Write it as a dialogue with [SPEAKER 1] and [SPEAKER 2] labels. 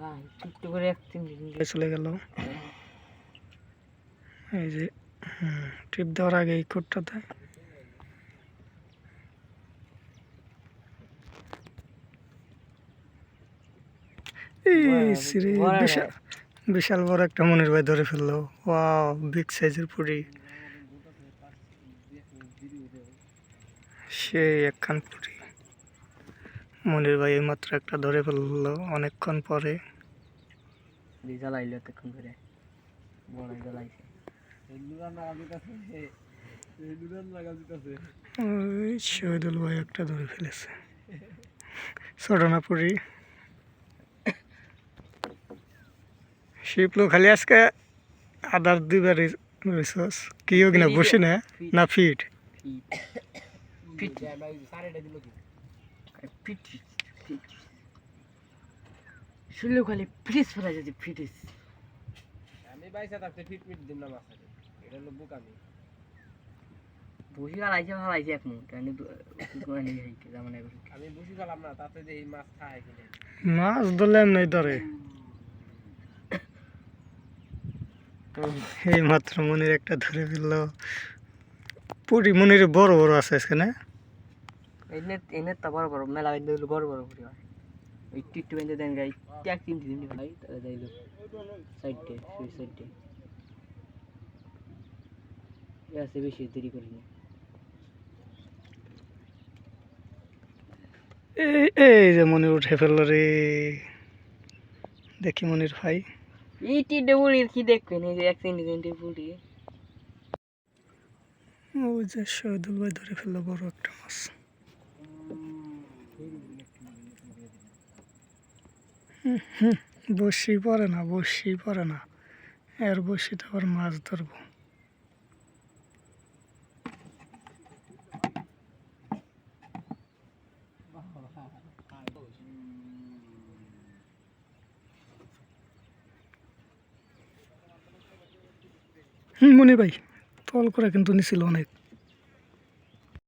[SPEAKER 1] ভাই একটু করে এক তিন
[SPEAKER 2] চলে গেল। এই যে ট্রিপ দেওয়ার আগে এই কোটটাতে। বিশাল বড় একটা মনির ভাই ধরে ফেলল। ওয়াও বিগ সাইজের পুরি। সেই একখান পুরি। মনির ভাই মাত্র একটা ধরে ফেলল অনেকক্ষণ পরে।
[SPEAKER 1] দিয়ে জ্বালাইলো এতক্ষণ করে বড় জ্বালাইছে।
[SPEAKER 2] শহীদুল ভাই একটা ধরে ফেলেছে। ছোট না পুরি শিপলো খালি আজকে আদার দুইবার রিসোর্স কি হোক না বসে না? না ফিট?
[SPEAKER 1] পিট পিট শুনলেও খালি ফ্রিজ ফেলা যাচ্ছে ফিটিস
[SPEAKER 3] আমি বাইসা থাকতে ফিট মিট দিন না মাছ এটা হলো বুক আমি
[SPEAKER 1] বসে গালাইছে ভালাইছে এক মুহূর্তে আমি
[SPEAKER 3] আমি বুঝি গেলাম না তাতে যে এই মাছ খায় কিনে।
[SPEAKER 2] মাছ ধরলে এমনি ধরে। এই মাত্র মনির একটা ধরে ফেলল। পুরি মনির বড় বড় আছে আজকে না?
[SPEAKER 1] এনে এনে তা বড় বড় মেলা বড় বড় করে হয়। ওই দেন গাই ট্যাক তিনটি তিনটি ফেলাই তাহলে যাইল সাইডে সুই সাইডে আছে বেশি দেরি করিনি
[SPEAKER 2] এই এই যে মনির উঠে ফেলল রে। দেখি মনির ভাই।
[SPEAKER 1] এই টিট্টু বুড়ির কি দেখবেন এই যে এক তিনটি তিনটি বুড়ি
[SPEAKER 2] ওই যে শহীদুল ভাই ধরে ফেলল বড় একটা মাছ। বসি পরে না বসি পরে না। এর বসিতে আবার মাছ ধরবো। মনি ভাই, তল করে কিন্তু নিছিল অনেক।